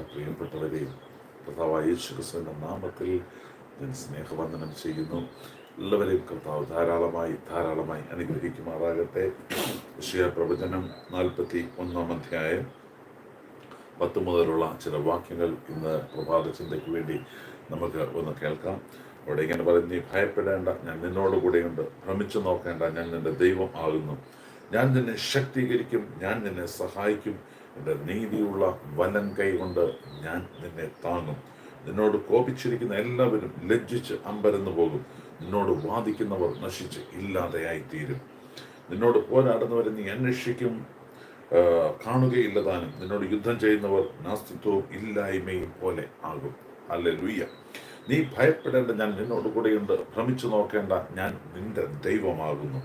പ്രിയപ്പെട്ടവരെയും കർത്താവായ യേശു ക്രിസ്തുവിന്റെ നാമത്തിൽ ഞാൻ സ്നേഹവന്ദനം ചെയ്യുന്നു. എല്ലാവരെയും കർത്താവ് ധാരാളമായി ധാരാളമായി അനുഗ്രഹിക്കുമാറാകട്ടെ. വിഷയ പ്രവചനം നാൽപ്പത്തി ഒന്നാം അധ്യായം. പത്ത് മുതലുള്ള ചില വാക്യങ്ങൾ ഇന്ന് പ്രഭാത ചിന്തയ്ക്ക് വേണ്ടി നമുക്ക് ഒന്ന് കേൾക്കാം. അവിടെ ഇങ്ങനെ പറയുന്നത് നീ ഭയപ്പെടേണ്ട ഞാൻ നിന്നോട് കൂടെയുണ്ട്. ഭ്രമിച്ചു നോക്കേണ്ട ഞാൻ നിന്റെ ദൈവം ആകുന്നു. ഞാൻ നിന്നെ ശക്തീകരിക്കും ഞാൻ നിന്നെ സഹായിക്കും. എന്റെ നീതിയുള്ള വലം കൈ കൊണ്ട് ഞാൻ നിന്നെ താങ്ങും. നിന്നോട് കോപിച്ചിരിക്കുന്ന എല്ലാവരും ലജ്ജിച്ച് അമ്പരന്ന് പോകും. നിന്നോട് വാദിക്കുന്നവർ നശിച്ച് ഇല്ലാതെയായിത്തീരും. നിന്നോട് പോരാടുന്നവരെ നീ അന്വേഷിക്കും കാണുകയില്ലതാനും കാണുകയില്ല താനും. നിന്നോട് യുദ്ധം ചെയ്യുന്നവർ നാസ്തിത്വവും ഇല്ലായ്മയും പോലെ ആകും. അല്ലെ ലുയ്യ നീ ഭയപ്പെടേണ്ട ഞാൻ നിന്നോട് കൂടെയുണ്ട്. ഭ്രമിച്ചു നോക്കേണ്ട ഞാൻ നിന്റെ ദൈവമാകുന്നു.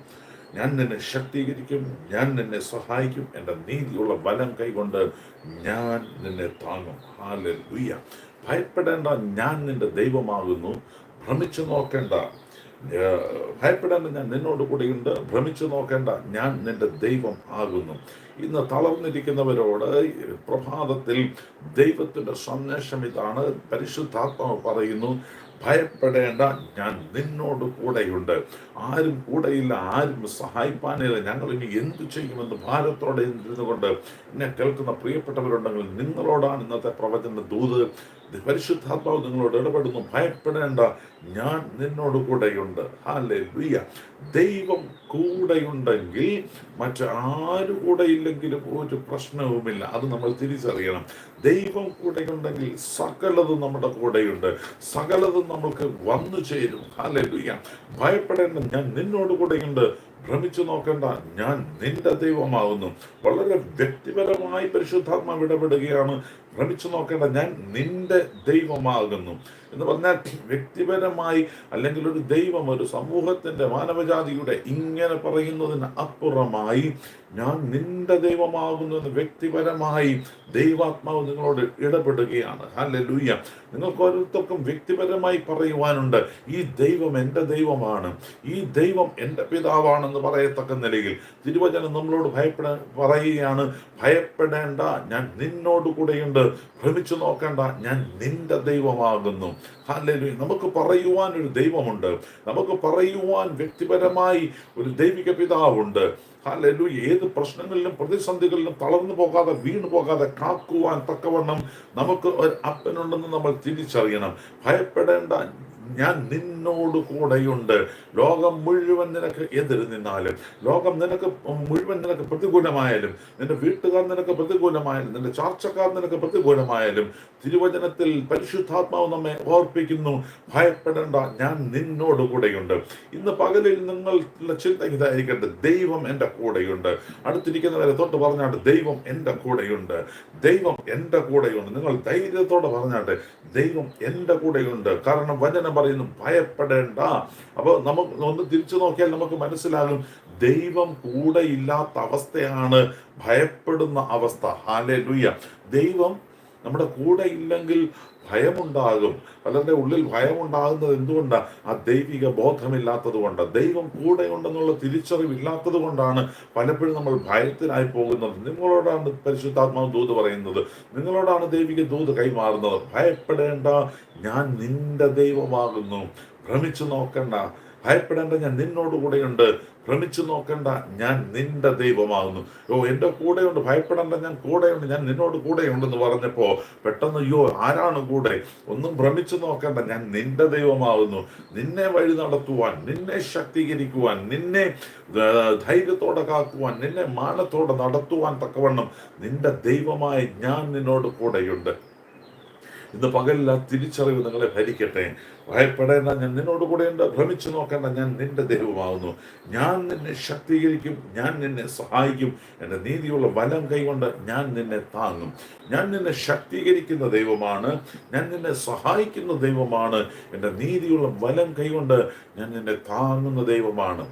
ഞാൻ നിന്നെ ശക്തീകരിക്കും ഞാൻ നിന്നെ സഹായിക്കും എന്റെ നീതിയുള്ള ബലം കൈകൊണ്ട് ഞാൻ നിന്നെ താങ്ങും. ഹാലെ ഭയപ്പെടേണ്ട ഞാൻ നിന്റെ ദൈവമാകുന്നു. ഭ്രമിച്ചു നോക്കേണ്ട. ഭയപ്പെടേണ്ട ഞാൻ നിന്നോട് കൂടെയുണ്ട്. ഭ്രമിച്ചു നോക്കേണ്ട ഞാൻ നിന്റെ ദൈവം ആകുന്നു ഇന്ന് തളർന്നിരിക്കുന്നവരോട് പ്രഭാതത്തിൽ ദൈവത്തിന്റെ സന്ദേശം ഇതാണ്. പരിശുദ്ധാത്മാവ് പറയുന്നു ഭയപ്പെടേണ്ട. ഞാൻ നിന്നോട് കൂടെയുണ്ട്. ആരും കൂടെയില്ല ആരും സഹായിപ്പാനില്ല. ഞങ്ങൾ ഇനി എന്തു ചെയ്യുമെന്ന് ഭാരത്തോടെ ഇരുന്നുകൊണ്ട് എന്നെ കേൾക്കുന്ന പ്രിയപ്പെട്ടവരുണ്ടെങ്കിൽ നിങ്ങളോടാണ് ഇന്നത്തെ പ്രവചന ദൂത്. പരിശുദ്ധാത്മാവ് നിങ്ങളോട് ഇടപെടുന്നു. ഭയപ്പെടേണ്ട ഞാൻ നിന്നോട് കൂടെയുണ്ട്. ഹാലേ ലുയ്യ ദൈവം കൂടെയുണ്ടെങ്കിൽ മറ്റാരു കൂടെയില്ലെങ്കിലും ഒരു പ്രശ്നവുമില്ല. അത് നമ്മൾ തിരിച്ചറിയണം. ദൈവം കൂടെയുണ്ടെങ്കിൽ സകലതും നമ്മുടെ കൂടെയുണ്ട്. സകലതും നമ്മൾക്ക് വന്നു ചേരും. ഹാലേ ലുയ്യ ഭയപ്പെടേണ്ട ഞാൻ നിന്നോട് കൂടെയുണ്ട്. ഭ്രമിച്ചു നോക്കേണ്ട ഞാൻ നിന്റെ ദൈവമാകുന്നു വളരെ വ്യക്തിപരമായി പരിശുദ്ധാത്മാവ് ഇടപെടുകയാണ്. ഭ്രമിച്ചു നോക്കേണ്ട ഞാൻ നിന്റെ ദൈവമാകുന്നു. എന്ന് പറഞ്ഞാൽ വ്യക്തിപരമായി അല്ലെങ്കിൽ ഒരു ദൈവം ഒരു സമൂഹത്തിന്റെ മാനവജാതിയുടെ ഇങ്ങനെ പറയുന്നതിന് അപ്പുറമായി ഞാൻ നിന്റെ ദൈവമാകുന്നു എന്ന് വ്യക്തിപരമായി ദൈവാത്മാവ് നിങ്ങളോട് ഇടപെടുകയാണ്. അല്ലെ ലൂയ്യ നിങ്ങൾക്ക് ഓരോരുത്തർക്കും വ്യക്തിപരമായി പറയുവാനുണ്ട് ഈ ദൈവം എന്റെ ദൈവമാണ് ഈ ദൈവം എന്റെ പിതാവാണെന്ന് പറയത്തക്ക നിലയിൽ. തിരുവചനം നമ്മളോട് ഭയപ്പെട പറയുകയാണ് ഭയപ്പെടേണ്ട ഞാൻ നിന്നോട് കൂടെയുണ്ട് ഭ്രമിച്ചു നോക്കേണ്ട. ഞാൻ നിന്റെ ദൈവമാകുന്നു. അല്ലെങ്കിൽ നമുക്ക് പറയുവാൻ ഒരു ദൈവമുണ്ട്. നമുക്ക് പറയുവാൻ വ്യക്തിപരമായി ഒരു ദൈവിക പിതാവുണ്ട്. ഹല്ലേലൂയ ഏത് പ്രശ്നങ്ങളിലും പ്രതിസന്ധികളിലും തളർന്നു പോകാതെ വീണു പോകാതെ കാക്കുവാൻ തക്കവണ്ണം നമുക്ക് ഒരു അപ്പനുണ്ടെന്ന് നമ്മൾ തിരിച്ചറിയണം. ഭയപ്പെടേണ്ട ഞാൻ നിന്നോട് കൂടെയുണ്ട്. ലോകം മുഴുവൻ നിനക്ക് എതിര് നിന്നാലും ലോകം നിനക്ക് മുഴുവൻ നിനക്ക് പ്രതികൂലമായാലും നിന്റെ വീട്ടുകാർ നിനക്ക് പ്രതികൂലമായാലും നിന്റെ ചാർച്ചക്കാർ നിനക്ക് പ്രതികൂലമായാലും തിരുവചനത്തിൽ പരിശുദ്ധാത്മാവ് നമ്മെ ഓർപ്പിക്കുന്നു. ഭയപ്പെടേണ്ട ഞാൻ നിന്നോട് കൂടെയുണ്ട്. ഇന്ന് പകലിൽ നിങ്ങളുടെ ചിന്ത ഇതായിരിക്കട്ടെ. ദൈവം എന്റെ കൂടെയുണ്ട്. അടുത്തിരിക്കുന്നവരെ തൊട്ട് പറഞ്ഞാട്ട് ദൈവം എന്റെ കൂടെയുണ്ട്. ദൈവം എന്റെ കൂടെയുണ്ട്. നിങ്ങൾ ധൈര്യത്തോടെ പറഞ്ഞാട്ടെ ദൈവം എന്റെ കൂടെയുണ്ട്. കാരണം വചനം പറയുന്നു ഭയപ്പെടേണ്ട. അപ്പോൾ നമുക്ക് ഒന്ന് തിരിച്ചു നോക്കിയാൽ നമുക്ക് മനസ്സിലാകും ദൈവം കൂടെ ഇല്ലാത്ത അവസ്ഥയാണ് ഭയപ്പെടുന്ന അവസ്ഥ. ഹാലേ ലുയ്യ ദൈവം നമ്മുടെ കൂടെ ഇല്ലെങ്കിൽ ഭയമുണ്ടാകും. പലരുടെ ഉള്ളിൽ ഭയമുണ്ടാകുന്നത് എന്തുകൊണ്ടാണ് ആ ദൈവിക ബോധമില്ലാത്തത് കൊണ്ട്. ദൈവം കൂടെ ഉണ്ടെന്നുള്ള തിരിച്ചറിവില്ലാത്തത് കൊണ്ടാണ് പലപ്പോഴും നമ്മൾ ഭയത്തിനായി പോകുന്നത്. നിങ്ങളോടാണ് പരിശുദ്ധാത്മാവ് ദൂത് പറയുന്നത്. നിങ്ങളോടാണ് ദൈവിക ദൂത് കൈമാറുന്നത്. ഭയപ്പെടേണ്ട ഞാൻ നിന്റെ ദൈവമാകുന്നു. ഭ്രമിച്ചു നോക്കണ്ട. ഭയപ്പെടേണ്ട ഞാൻ നിന്നോട് കൂടെയുണ്ട്. ഭ്രമിച്ചു നോക്കണ്ട ഞാൻ നിന്റെ ദൈവമാകുന്നു. ഓ എന്റെ കൂടെയുണ്ട് ഭയപ്പെടേണ്ട ഞാൻ കൂടെയുണ്ട് ഞാൻ നിന്നോട് കൂടെയുണ്ടെന്ന് പറഞ്ഞപ്പോൾ പെട്ടെന്ന് അയ്യോ ആരാണ് കൂടെ? ഒന്നും ഭ്രമിച്ചു നോക്കണ്ട ഞാൻ നിന്റെ ദൈവമാകുന്നു. നിന്നെ വഴി നടത്തുവാൻ നിന്നെ ശക്തീകരിക്കുവാൻ നിന്നെ ധൈര്യത്തോടെ കാക്കുവാൻ നിന്നെ മാനത്തോടെ നടത്തുവാൻ തക്കവണ്ണം നിന്റെ ദൈവമായി ഞാൻ നിന്നോട് കൂടെയുണ്ട്. ഇന്ന് പകലില്ല തിരിച്ചറിവ് നിങ്ങളെ ഭരിക്കട്ടെ. ഭയപ്പെടേണ്ട ഞാൻ നിന്നോട് കൂടെയുണ്ട് ഭ്രമിച്ചു നോക്കേണ്ട ഞാൻ നിന്റെ ദൈവമാകുന്നു ഞാൻ നിന്നെ ശക്തീകരിക്കും ഞാൻ നിന്നെ സഹായിക്കും. എന്റെ നീതിയുള്ള വലം കൈകൊണ്ട് ഞാൻ നിന്നെ താങ്ങും. ഞാൻ നിന്നെ ശക്തീകരിക്കുന്ന ദൈവമാണ്. ഞാൻ നിന്നെ സഹായിക്കുന്ന ദൈവമാണ്. എന്റെ നീതിയുള്ള വലം കൈകൊണ്ട് ഞാൻ നിന്നെ താങ്ങുന്ന ദൈവമാണ്.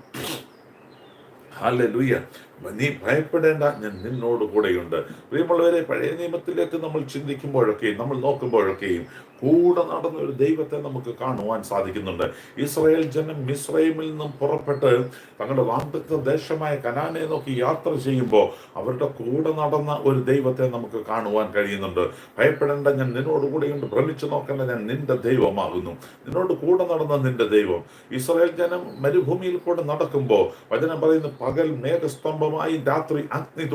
ഹല്ലേലൂയ. നീ ഭയപ്പെടേണ്ട ഞാൻ നിന്നോട് കൂടെയുണ്ട്. പ്രിയമുള്ളവരെ പഴയ നിയമത്തിലേക്ക് നമ്മൾ ചിന്തിക്കുമ്പോഴൊക്കെയും നമ്മൾ നോക്കുമ്പോഴൊക്കെയും കൂടെ നടന്ന ഒരു ദൈവത്തെ നമുക്ക് കാണുവാൻ സാധിക്കുന്നുണ്ട്. ഇസ്രായേൽ ജനം മിസ്രൈമിൽ നിന്നും പുറപ്പെട്ട് തങ്ങളുടെ വാഗ്ദത്ത ദേശമായ കനാനെ നോക്കി യാത്ര ചെയ്യുമ്പോൾ അവരുടെ കൂടെ നടന്ന ഒരു ദൈവത്തെ നമുക്ക് കാണുവാൻ കഴിയുന്നുണ്ട്. ഭയപ്പെടേണ്ട ഞാൻ നിന്നോട് കൂടെയുണ്ട്. ഭ്രമിച്ചു നോക്കേണ്ട ഞാൻ നിന്റെ ദൈവമാകുന്നു. നിന്നോട് കൂടെ നടന്ന നിന്റെ ദൈവം. ഇസ്രായേൽ ജനം മരുഭൂമിയിൽ കൂടെ നടക്കുമ്പോൾ വചനം പറയുന്നു പകൽ മേഘസ്തംഭമായി രാത്രി അഗ്നി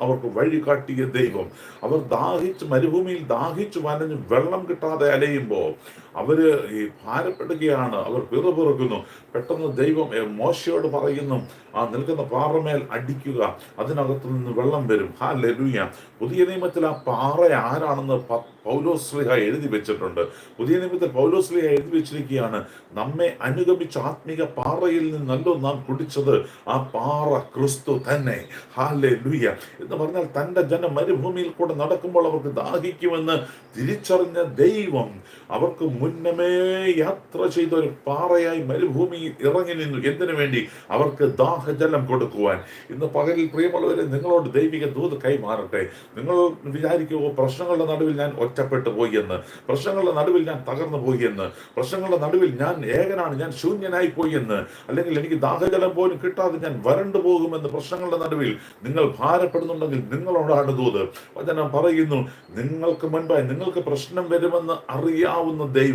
അവർക്ക് വഴി കാട്ടിയ ദൈവം. അവർ ദാഹിച്ച് മരുഭൂമിയിൽ ദാഹിച്ച് വനഞ്ഞ് വെള്ളം കിട്ടാതെ അലയുമ്പോൾ അവർ ഈ ഭാരപ്പെടുകയാണ്. അവർ പിറുപിറുക്കുന്നു പെട്ടെന്ന് ദൈവം മോശയോട് പറയുന്നു ആ നിൽക്കുന്ന പാറമേൽ അടിക്കുക. അതിനകത്തു നിന്ന് വെള്ളം വരും. ഹാ ലലുയ പുതിയ നിയമത്തിൽ ആ പാറ ആരാണെന്ന് പൗലോസ്ലിഹ എഴുതി വെച്ചിട്ടുണ്ട്. പുതിയ നിയമത്തിൽ പൗലോസ്ലിഹ എഴുതി വെച്ചിരിക്കുകയാണ് നമ്മെ അനുഗമിച്ച ആത്മീക പാറയിൽ നിന്നല്ലോ നാം കുടിച്ചത്. ആ പാറ ക്രിസ്തു തന്നെ. ഹാ ലുയ എന്ന് പറഞ്ഞാൽ തന്റെ ജനം മരുഭൂമിയിൽ കൂടെ നടക്കുമ്പോൾ അവർക്ക് ദാഹിക്കുമെന്ന് തിരിച്ചറിഞ്ഞ ദൈവം അവർക്ക് മുന്നമേ യാത്ര ചെയ്ത ഒരു പാറയായി മരുഭൂമിയിൽ ഇറങ്ങി നിന്നു. എന്തിനു വേണ്ടി? അവർക്ക് ദാഹജലം കൊടുക്കുവാൻ. ഇന്ന് പകലിൽ പ്രിയമുള്ളവരെ നിങ്ങളോട് ദൈവിക ദൂത് കൈമാറട്ടെ. നിങ്ങൾ വിചാരിക്കുമോ പ്രശ്നങ്ങളുടെ നടുവിൽ ഞാൻ ഒറ്റപ്പെട്ടു പോയി എന്ന്? പ്രശ്നങ്ങളുടെ നടുവിൽ ഞാൻ തകർന്നു പോയി എന്ന്? പ്രശ്നങ്ങളുടെ നടുവിൽ ഞാൻ ഏകനാണ് ഞാൻ ശൂന്യനായി പോയി എന്ന്? അല്ലെങ്കിൽ എനിക്ക് ദാഹജലം പോലും കിട്ടാതെ ഞാൻ വരണ്ടു പോകുമെന്ന് പ്രശ്നങ്ങളുടെ നടുവിൽ നിങ്ങൾ ഭാരപ്പെടുന്നുണ്ടെങ്കിൽ നിങ്ങളോടാണ് ദൂത്. വചനം പറയുന്നു നിങ്ങൾക്ക് മുൻപായി നിങ്ങൾക്ക് പ്രശ്നം വരുമെന്ന് അറിയാവുന്ന ദൈവം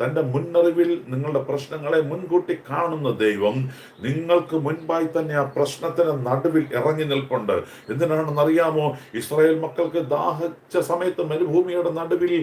തന്റെ മുന്നറിവിൽ നിങ്ങളുടെ പ്രശ്നങ്ങളെ മുൻകൂട്ടി കാണുന്ന ദൈവം. നിങ്ങൾക്ക് മുൻപായി തന്നെ ആ പ്രശ്നത്തിന് നടുവിൽ ഇറങ്ങി നിൽക്കൊണ്ട് എന്തിനാണെന്ന് അറിയാമോ ഇസ്രായേൽ മക്കൾക്ക് ദാഹിച്ച സമയത്ത് മരുഭൂമിയുടെ നടുവിൽ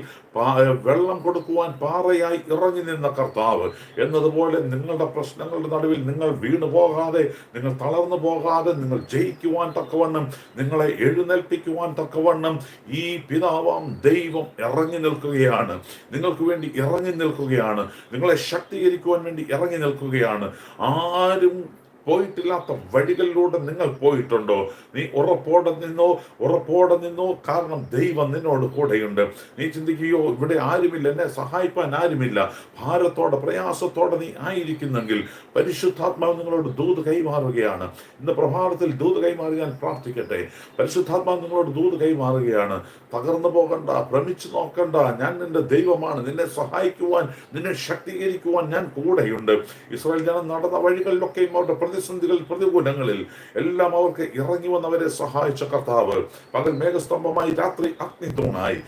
വെള്ളം കൊടുക്കുവാൻ പാറയായി ഇറങ്ങി നിന്ന കർത്താവ്. എന്നതുപോലെ നിങ്ങളുടെ പ്രശ്നങ്ങളുടെ നടുവിൽ നിങ്ങൾ വീണു പോകാതെ നിങ്ങൾ തളർന്നു പോകാതെ നിങ്ങൾ ജയിക്കുവാൻ തക്കവണ്ണം നിങ്ങളെ എഴുന്നേൽപ്പിക്കുവാൻ തക്കവണ്ണം ഈ പിതാവാം ദൈവം ഇറങ്ങി നിൽക്കുകയാണ്. നിങ്ങൾക്ക് വേണ്ടി ഇറങ്ങി നിൽക്കുകയാണ്. നിങ്ങളെ ശക്തീകരിക്കുവാൻ വേണ്ടി ഇറങ്ങി നിൽക്കുകയാണ്. ആരും പോയിട്ടില്ലാത്ത വഴികളിലൂടെ നിങ്ങൾ പോയിട്ടുണ്ടോ? നീ ഉറപ്പോടെ നിന്നോ ഉറപ്പോടെ നിന്നോ കാരണം ദൈവം നിന്നോട് കൂടെയുണ്ട്. നീ ചിന്തിക്കുകയോ ഇവിടെ ആരുമില്ല എന്നെ സഹായിപ്പാൻ ആരുമില്ല. ഭാരത്തോടെ പ്രയാസത്തോടെ നീ ആയിരിക്കുന്നെങ്കിൽ പരിശുദ്ധാത്മാവ് നിങ്ങളോട് ദൂത് കൈമാറുകയാണ്. ഇന്ന് പ്രഭാതത്തിൽ ദൂത് കൈമാറി ഞാൻ പ്രാർത്ഥിക്കട്ടെ. പരിശുദ്ധാത്മാവ് നിങ്ങളോട് ദൂത് കൈമാറുകയാണ്. തകർന്നു പോകണ്ട ഭ്രമിച്ചു നോക്കണ്ട. ഞാൻ നിന്റെ ദൈവമാണ്. നിന്നെ സഹായിക്കുവാൻ നിന്നെ ശക്തീകരിക്കുവാൻ ഞാൻ കൂടെയുണ്ട്. ഇസ്രായേൽ ജനം നടന്ന വഴികളിലൊക്കെയും അവരുടെ പ്രതിസന്ധികൾ പ്രതികൂലങ്ങളിൽ എല്ലാം അവർക്ക് ഇറങ്ങി വന്നവരെ സഹായിച്ച കർത്താവ്. പകൽ മേഘസ്തംഭമായി രാത്രി അഗ്നി തൂണായി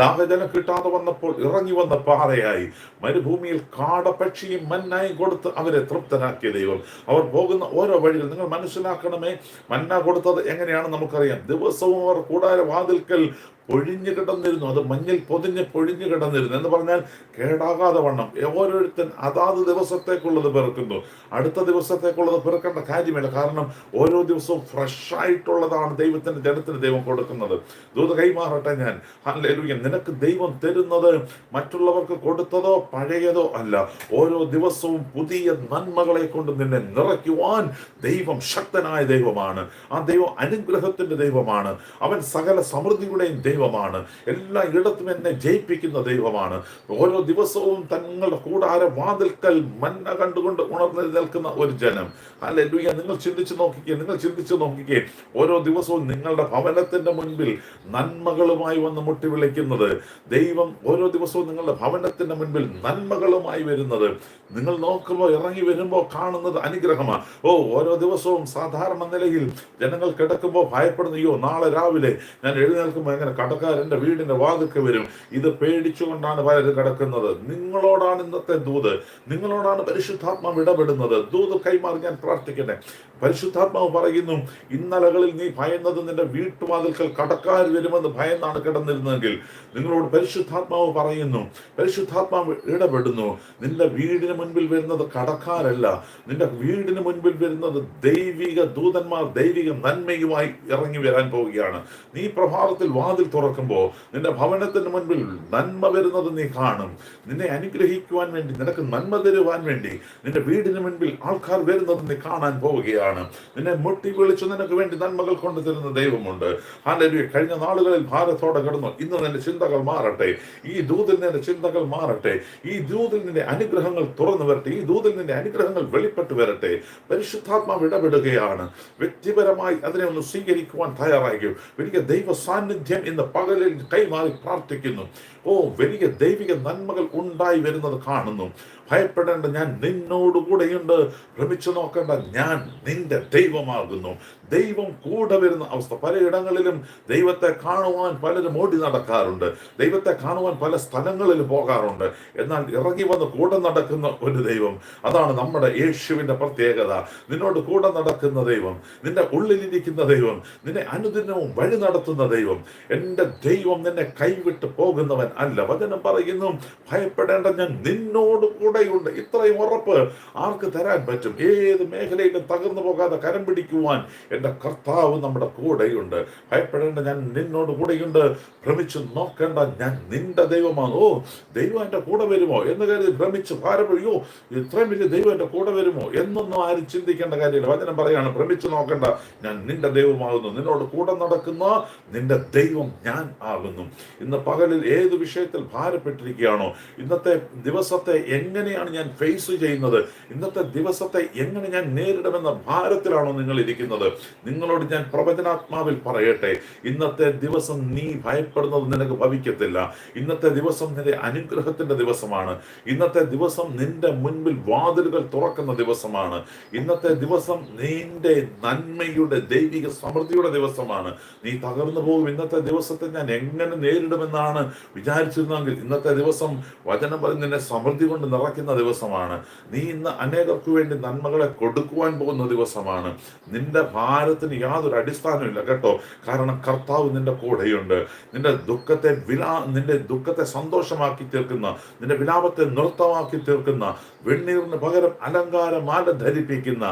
ദാഹജലം കിട്ടാതെ വന്നപ്പോൾ ഇറങ്ങി വന്ന പാറയായി. മരുഭൂമിയിൽ കാടപക്ഷിയും മന്നായി കൊടുത്ത് അവരെ തൃപ്തനാക്കിയ ദൈവം. അവർ പോകുന്ന ഓരോ വഴികൾ നിങ്ങൾ മനസ്സിലാക്കണമേ മന്ന കൊടുത്തത് എങ്ങനെയാണെന്ന് നമുക്കറിയാം. ദിവസവും അവർ കൂടാര വാതിൽക്കൽ പൊഴിഞ്ഞു കിടന്നിരുന്നു. അത് മഞ്ഞിൽ പൊതിഞ്ഞ് പൊഴിഞ്ഞു കിടന്നിരുന്നു. എന്ന് പറഞ്ഞാൽ കേടാകാതെ വണ്ണം. ഓരോരുത്തൻ അതാത് ദിവസത്തേക്കുള്ളത് പെറുക്കുന്നു. അടുത്ത ദിവസത്തേക്കുള്ളത് പെറുക്കേണ്ട കാര്യമില്ല. കാരണം ഓരോ ദിവസവും ഫ്രഷ് ആയിട്ടുള്ളതാണ് ദൈവത്തിന്റെ ജനത്തിന് ദൈവം കൊടുക്കുന്നത്. ദൂത കൈമാറട്ടെ ഞാൻ. ഹല്ലേലൂയ നിനക്ക് ദൈവം തരുന്നത് മറ്റുള്ളവർക്ക് കൊടുത്തതോ പഴയതോ അല്ല. ഓരോ ദിവസവും പുതിയ നന്മകളെ കൊണ്ട് നിന്നെ നിറയ്ക്കുവാൻ ദൈവം ശക്തനായ ദൈവമാണ്. ആ ദൈവം അനുഗ്രഹത്തിന്റെ ദൈവമാണ്. അവൻ സകല സമൃദ്ധിയുടെയും ദൈവമാണ്. എല്ലാ ഇടത്തും എന്നെ ജയിപ്പിക്കുന്ന ദൈവമാണ്. ഓരോ ദിവസവും തങ്ങളുടെ കൂടാര വാതിൽക്കൽ മന്ന കണ്ടുകൊണ്ട് ഉണർന്നു നിൽക്കുന്ന ഒരു ജനം. അല്ലെ നിങ്ങൾ ചിന്തിച്ചു നോക്കിക്കേ നിങ്ങൾ ചിന്തിച്ചു നോക്കിക്കേ. ഓരോ ദിവസവും നിങ്ങളുടെ ഭവനത്തിന്റെ മുൻപിൽ നന്മകളുമായി വന്ന് മുട്ടി വിളിക്കുന്നത്. ദൈവം ഓരോ ദിവസവും നിങ്ങളുടെ ഭവനത്തിന്റെ മുൻപിൽ നന്മകളുമായി വരുന്നത്. നിങ്ങൾ നോക്കുമ്പോൾ ഇറങ്ങി വരുമ്പോൾ കാണുന്നത് അനുഗ്രഹമാണ് ഓ ഓരോ ദിവസവും സാധാരണ നിലയിൽ ജനങ്ങൾ കിടക്കുമ്പോൾ ഭയപ്പെടുന്നു അയ്യോ നാളെ രാവിലെ ഞാൻ എഴുന്നേൽക്കുമ്പോൾ എങ്ങനെ കടക്കാരന്റെ വീടിന്റെ വാതിൽക്ക് വരും. ഇത് പേടിച്ചുകൊണ്ടാണ് പലരും കിടക്കുന്നത്. നിങ്ങളോടാണ് ഇന്നത്തെ ദൂത്. നിങ്ങളോടാണ് പരിശുദ്ധാത്മാവ് ഇടപെടുന്നത്. ദൂത് കൈമാറി ഞാൻ പ്രാർത്ഥിക്കട്ടെ. പരിശുദ്ധാത്മാവ് പറയുന്നു ഇന്നലകളിൽ നീ ഭയന്നത് നിന്റെ വീട്ടുവാതിൽക്കൽ കടക്കാർ വരുമെന്ന് ഭയന്നാണ് കിടന്നിരുന്നെങ്കിൽ നിങ്ങളോട് പരിശുദ്ധാത്മാവ് പറയുന്നു പരിശുദ്ധാത്മാവ് ഇടപെടുന്നു. നിന്റെ വീടിന് മുൻപിൽ വരുന്നത് കടക്കാരല്ല. നിന്റെ വീടിന് മുൻപിൽ വരുന്നത് ദൈവിക ദൂതന്മാർ ദൈവിക നന്മയുമായി ഇറങ്ങി വരാൻ പോവുകയാണ്. നീ പ്രഭാതത്തിൽ വാതിൽ തുറക്കുമ്പോൾ നിന്റെ ഭവനത്തിന് മുൻപിൽ നന്മ വരുന്നത് നീ കാണും. നിന്നെ അനുഗ്രഹിക്കുവാൻ വേണ്ടി നിനക്ക് നന്മ തരുവാൻ വേണ്ടി നിന്റെ വീടിന് മുൻപിൽ ആൾക്കാർ വരുന്നത് നീ കാണാൻ പോവുകയാണ്. നിന്നെ മുട്ടി വിളിച്ചു നിനക്ക് വേണ്ടി നന്മകൾ കൊണ്ടു തരുന്ന ദൈവമുണ്ട്. ഹാലരുവി കഴിഞ്ഞ നാളുകളിൽ ഭാരത്തോടെ കിടന്നു. ഇന്ന് നിന്റെ ചിന്തകൾ മാറട്ടെ. ഈ ദൂതിൽ നിന്റെ ചിന്തകൾ മാറട്ടെ. ഈ ദൂതിൽ നിന്റെ അനുഗ്രഹങ്ങൾ തുറന്നു വരട്ടെ. ഈ ദൂതിൽ നിന്റെ അനുഗ്രഹങ്ങൾ വെളിപ്പെട്ടു വരട്ടെ. പരിശുദ്ധാത്മാവ് ഇടപെടുകയാണ്. വ്യക്തിപരമായി അതിനെ ഒന്ന് സ്വീകരിക്കുവാൻ തയ്യാറായിരിക്കും. എനിക്ക് ദൈവ സാന്നിധ്യം ഇന്ന് പകലിൽ കൈമാറി പ്രാർത്ഥിക്കുന്നു. ഓ വലിയ ദൈവിക നന്മകൾ ഉണ്ടായി വരുന്നത് കാണുന്നു. ഭയപ്പെടേണ്ട ഞാൻ നിന്നോടുകൂടെയുണ്ട് ഭ്രമിച്ചു നോക്കേണ്ട ഞാൻ നിന്റെ ദൈവമാകുന്നു. ദൈവം കൂടെ വരുന്ന അവസ്ഥ പലയിടങ്ങളിലും ദൈവത്തെ കാണുവാൻ പലരും ഓടി നടക്കാറുണ്ട്. ദൈവത്തെ കാണുവാൻ പല സ്ഥലങ്ങളിൽ പോകാറുണ്ട്. എന്നാൽ ഇറങ്ങി വന്ന് കൂടെ നടക്കുന്ന ഒരു ദൈവം അതാണ് നമ്മുടെ യേശുവിന്റെ പ്രത്യേകത. നിന്നോട് കൂടെ നടക്കുന്ന ദൈവം നിന്റെ ഉള്ളിലിരിക്കുന്ന ദൈവം നിന്നെ അനുദിനവും വഴി നടത്തുന്ന ദൈവം. എന്റെ ദൈവം നിന്നെ കൈവിട്ട് പോകുന്നവൻ അല്ല. വചനം പറയുന്നു ഭയപ്പെടേണ്ട ഞാൻ നിന്നോട് കൂടെയുണ്ട് ഇത്രയും ഉറപ്പ് ആർക്ക് തരാൻ പറ്റും? ഏത് മേഖലയിലും തകർന്നു പോകാതെ കരം പിടിക്കുവാൻ എന്റെ കർത്താവ് നമ്മുടെ കൂടെയുണ്ട്. ഭയപ്പെടേണ്ട ഞാൻ നിന്നോട് കൂടെയുണ്ട്. ഭ്രമിച്ചു നോക്കേണ്ട ഞാൻ നിന്റെ ദൈവമാണ്. ഓ ദൈവം എന്റെ കൂടെ വരുമോ? എന്ന് കരുതി ഭ്രമിച്ച് ഭാരപ്പെടിയോ ഇത്രയും വലിയ ദൈവം എന്റെ കൂടെ വരുമോ? എന്നൊന്നും ആരും ചിന്തിക്കേണ്ട കാര്യമില്ല. വചനം പറയാണ് ഭ്രമിച്ചു നോക്കേണ്ട ഞാൻ നിന്റെ ദൈവമാകുന്നു നിന്നോട് കൂടെ നടക്കുന്ന നിന്റെ ദൈവം ഞാൻ ആകുന്നു. ഇന്ന് പകലിൽ ഏത് വിഷയത്തിൽ ഭാരപ്പെട്ടിരിക്കുകയാണോ? ഇന്നത്തെ ദിവസത്തെ എങ്ങനെയാണ് ഞാൻ ഫേസ് ചെയ്യുന്നത്. ഇന്നത്തെ ദിവസത്തെ എങ്ങനെ ഞാൻ നേരിടുമെന്ന ഭാരത്തിലാണോ നിങ്ങൾ ഇരിക്കുന്നത്? നിങ്ങളോട് ഞാൻ പ്രവചനാത്മാവിൽ പറയട്ടെ. ഇന്നത്തെ ദിവസം നീ ഭയപ്പെടുന്നത് നിനക്ക് ഭവിക്കത്തില്ല. ഇന്നത്തെ ദിവസം നിന്റെ അനുഗ്രഹത്തിന്റെ ദിവസമാണ്. ഇന്നത്തെ ദിവസം നിന്റെ മുൻപിൽ വാതിലുകൾ തുറക്കുന്ന ദിവസമാണ്. ഇന്നത്തെ ദിവസം നിന്റെ നന്മയുടെ ദൈവിക സമൃദ്ധിയുടെ ദിവസമാണ്. നീ തകർന്നു പോകും. ഇന്നത്തെ ദിവസത്തെ ഞാൻ എങ്ങനെ നേരിടുമെന്നാണ് വിചാരിച്ചിരുന്നെങ്കിൽ ഇന്നത്തെ ദിവസം വചനം പറഞ്ഞ് നിന്നെ സമൃദ്ധി കൊണ്ട് നിറയ്ക്കുന്ന ദിവസമാണ്. നീ ഇന്ന് അനേകർക്ക് വേണ്ടി നന്മകളെ കൊടുക്കുവാൻ പോകുന്ന ദിവസമാണ്. നിന്റെ ഭാരത്തിന് യാതൊരു അടിസ്ഥാനമില്ല കേട്ടോ. കാരണം കർത്താവ് നിന്റെ കൂടെയുണ്ട്. നിന്റെ ദുഃഖത്തെ വിലാ നിന്റെ ദുഃഖത്തെ സന്തോഷമാക്കി തീർക്കുന്ന നിന്റെ വിലാപത്തെ നൃത്തമാക്കി തീർക്കുന്ന വെണ്ണീറിന് പകരം അലങ്കാരമാല ധരിപ്പിക്കുന്ന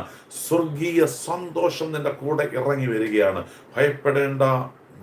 സ്വർഗീയ സന്തോഷം നിന്റെ കൂടെ ഇറങ്ങി വരികയാണ്. ഭയപ്പെടേണ്ട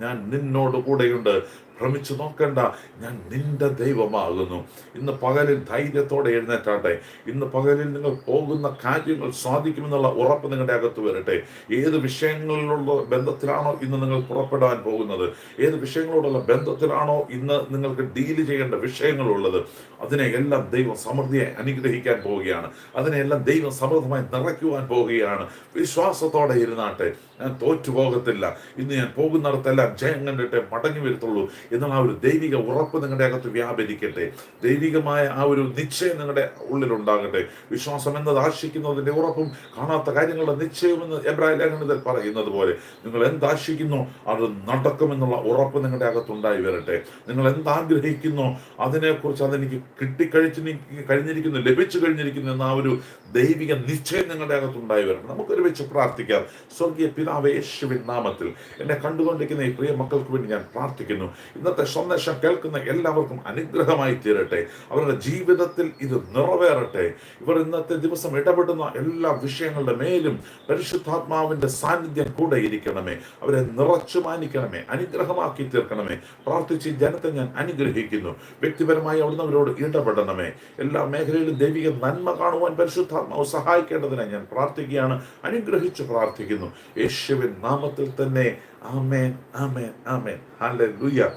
ഞാൻ നിന്നോട് കൂടെയുണ്ട്. ഭ്രമിച്ചു നോക്കണ്ട. ഞാൻ നിന്റെ ദൈവമാകുന്നു. ഇന്ന് പകലിൽ ധൈര്യത്തോടെ എഴുന്നേറ്റാട്ടെ. ഇന്ന് പകലിൽ നിങ്ങൾ പോകുന്ന കാര്യങ്ങൾ സാധിക്കുമെന്നുള്ള ഉറപ്പ് നിങ്ങളുടെ അകത്ത് വരട്ടെ. ഏത് വിഷയങ്ങളിലുള്ള ബന്ധത്തിലാണോ ഇന്ന് നിങ്ങൾ പുറപ്പെടാൻ പോകുന്നത്? ഏത് വിഷയങ്ങളോടുള്ള ബന്ധത്തിലാണോ ഇന്ന് നിങ്ങൾക്ക് ഡീൽ ചെയ്യേണ്ട വിഷയങ്ങളുള്ളത്? അതിനെ എല്ലാം ദൈവം സമൃദ്ധിയെ അനുഗ്രഹിക്കാൻ പോവുകയാണ്. അതിനെല്ലാം ദൈവം സമൃദ്ധമായി നിറയ്ക്കുവാൻ പോവുകയാണ്. വിശ്വാസത്തോടെ ഇരുന്നാട്ടെ. ഞാൻ തോറ്റു പോകത്തില്ല ഇന്ന് ഞാൻ പോകുന്നിടത്തെല്ലാം ജയം കണ്ടിട്ടേ മടങ്ങി വരത്തുള്ളൂ. എന്നാൽ ആ ഒരു ദൈവിക ഉറപ്പ് നിങ്ങളുടെ അകത്ത് വ്യാപരിക്കട്ടെ. ദൈവികമായ ആ ഒരു നിശ്ചയം നിങ്ങളുടെ ഉള്ളിൽ ഉണ്ടാകട്ടെ. വിശ്വാസം എന്നത് ആശിക്കുന്നതിന്റെ ഉറപ്പും കാണാത്ത കാര്യങ്ങളുടെ നിശ്ചയം എന്ന് എബ്രാഹിം ലേഖനത്തിൽ പറയുന്നത് പോലെ നിങ്ങൾ എന്താശിക്കുന്നു അത് നടക്കുമെന്നുള്ള ഉറപ്പ് നിങ്ങളുടെ അകത്തുണ്ടായി വരട്ടെ. നിങ്ങൾ എന്താഗ്രഹിക്കുന്നു അതിനെക്കുറിച്ച് അതെനിക്ക് കിട്ടിക്കഴിച്ച് കഴിഞ്ഞിരിക്കുന്നു ലഭിച്ചു കഴിഞ്ഞിരിക്കുന്നു എന്ന ആ ഒരു ദൈവിക നിശ്ചയം നിങ്ങളുടെ അകത്തുണ്ടായി വരണം നമുക്ക് വെച്ച് പ്രാർത്ഥിക്കാം. സ്വർഗീയ പിതാവ് യേശുവിൻ നാമത്തിൽ എന്നെ കണ്ടുകൊണ്ടിരിക്കുന്ന ഈ പ്രിയ മക്കൾക്ക് വേണ്ടി ഞാൻ പ്രാർത്ഥിക്കുന്നു. ഇന്നത്തെ സന്ദേശം കേൾക്കുന്ന എല്ലാവർക്കും അനുഗ്രഹമായി തീരട്ടെ. അവരുടെ ജീവിതത്തിൽ ഇത് നിറവേറട്ടെ. ഇവർ ഇന്നത്തെ ദിവസം ഇടപെടുന്ന എല്ലാ വിഷയങ്ങളുടെ മേലും പരിശുദ്ധാത്മാവിന്റെ സാന്നിധ്യം കൂടെ ഇരിക്കണമേ. അവരെ നിറച്ചു മാനിക്കണമേ. അനുഗ്രഹമാക്കി തീർക്കണമേ. പ്രാർത്ഥിച്ച് ജനത്തെ ഞാൻ അനുഗ്രഹിക്കുന്നു. വ്യക്തിപരമായി അവിടുന്ന് അവരോട് ഇടപെടണമേ. എല്ലാ മേഖലയിലും ദൈവിക നന്മ കാണുവാൻ പരിശുദ്ധാത്മാവ് സഹായിക്കേണ്ടതിനായി ഞാൻ പ്രാർത്ഥിക്കുകയാണ്. അനുഗ്രഹിച്ചു പ്രാർത്ഥിക്കുന്നു. യേശുവിൻ നാമത്തിൽ തന്നെ. ആമേൻ ആമേൻ ആമേൻ. ഹല്ലേലൂയ.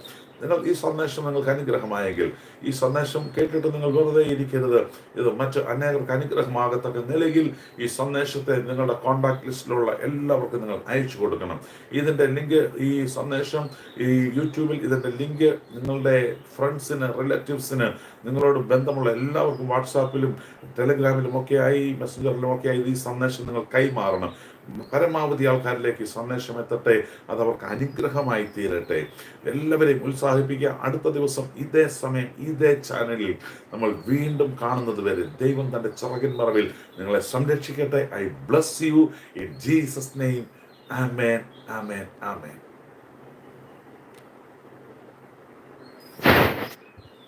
നിങ്ങൾ ഈ സന്ദേശം നിങ്ങൾക്ക് അനുഗ്രഹമായെങ്കിൽ ഈ സന്ദേശം കേട്ടിട്ട് നിങ്ങൾ വെറുതെ ഇരിക്കരുത്. ഇത് മറ്റ് അനേകർക്ക് അനുഗ്രഹമാകത്തക്ക നിലയിൽ ഈ സന്ദേശത്തെ നിങ്ങളുടെ കോണ്ടാക്ട് ലിസ്റ്റിലുള്ള എല്ലാവർക്കും നിങ്ങൾ അയച്ചു കൊടുക്കണം. ഇതിന്റെ ലിങ്ക് ഈ സന്ദേശം ഈ യൂട്യൂബിൽ ഇതിന്റെ ലിങ്ക് നിങ്ങളുടെ ഫ്രണ്ട്സിന് റിലേറ്റീവ്സിന് നിങ്ങളോട് ബന്ധമുള്ള എല്ലാവർക്കും വാട്സാപ്പിലും ടെലഗ്രാമിലും ഒക്കെ ആയി മെസ്സഞ്ചറിലും ഒക്കെ ആയി ഈ സന്ദേശം നിങ്ങൾ കൈമാറണം. പരമാവധി ആൾക്കാരിലേക്ക് സന്ദേശം എത്തട്ടെ അത് അവർക്ക് അനുഗ്രഹമായി തീരട്ടെ. എല്ലാവരെയും ഉത്സാഹിപ്പിക്കുക. അടുത്ത ദിവസം ഇതേ സമയം ഇതേ ചാനലിൽ നമ്മൾ വീണ്ടും കാണുന്നത് വരെ ദൈവം തന്റെ ചിറകിൻ മറവിൽ നിങ്ങളെ സംരക്ഷിക്കട്ടെ. I bless you in Jesus name amen amen amen